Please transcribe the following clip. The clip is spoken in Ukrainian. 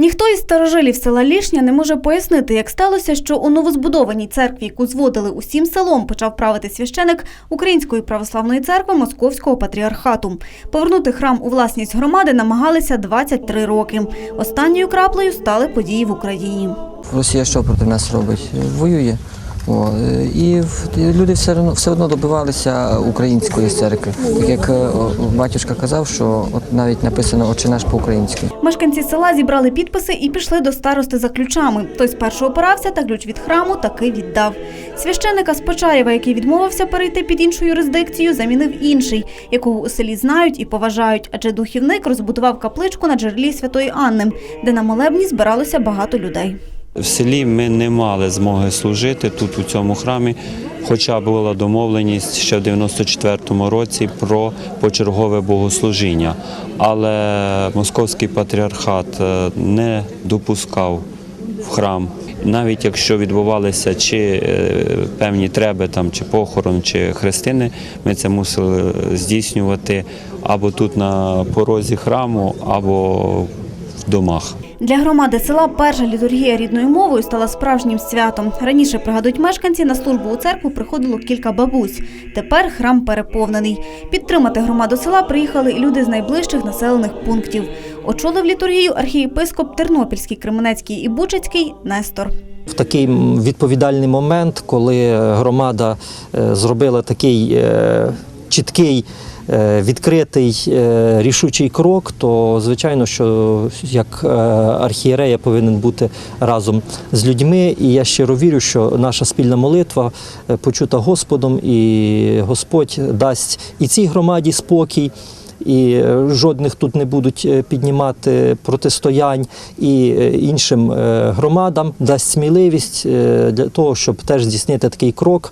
Ніхто із старожилів села Лішня не може пояснити, як сталося, що у новозбудованій церкві, яку зводили усім селом, почав правити священик Української православної церкви Московського патріархату. Повернути храм у власність громади намагалися 23 роки. Останньою краплею стали події в Україні. Росія що проти нас робить? Воює. О, і люди все одно, все одно добивалися української церкви. Так як е, батюшка казав, що от навіть написано «Отче наш по-українськи. Мешканці села зібрали підписи і пішли до старости за ключами. Той спершу опирався та ключ від храму таки віддав. Священника з Почаєва, який відмовився перейти під іншу юрисдикцію, замінив інший, якого у селі знають і поважають, адже духівник розбудував капличку на джерелі Святої Анни, де на молебні збиралося багато людей. В селі ми не мали змоги служити тут у цьому храмі, хоча була домовленість ще в 94-му році про почергове богослужіння. Але московський патріархат е, не допускав в храм. Навіть якщо відбувалися чи е, певні треби, там, чи похорон, чи хрестини, ми це мусили здійснювати або тут на порозі храму, або домах. Для громади села перша літургія рідною мовою стала справжнім святом. Раніше, пригадують мешканці, на службу у церкву приходило кілька бабусь. Тепер храм переповнений. Підтримати громаду села приїхали і люди з найближчих населених пунктів. Очолив літургію архієпископ Тернопільський, Кременецький і Бучацький Нестор. В такий відповідальний момент, коли громада е, зробила такий е, чіткий, відкритий, е, рішучий крок, то звичайно, що як е, архієрея повинен бути разом з людьми. І я щиро вірю, що наша спільна молитва е, почута Господом, і Господь дасть і цій громаді спокій і е, жодних тут не будуть е, піднімати протистоянь і е, іншим е, громадам дасть сміливість е, для того, щоб теж здійснити такий крок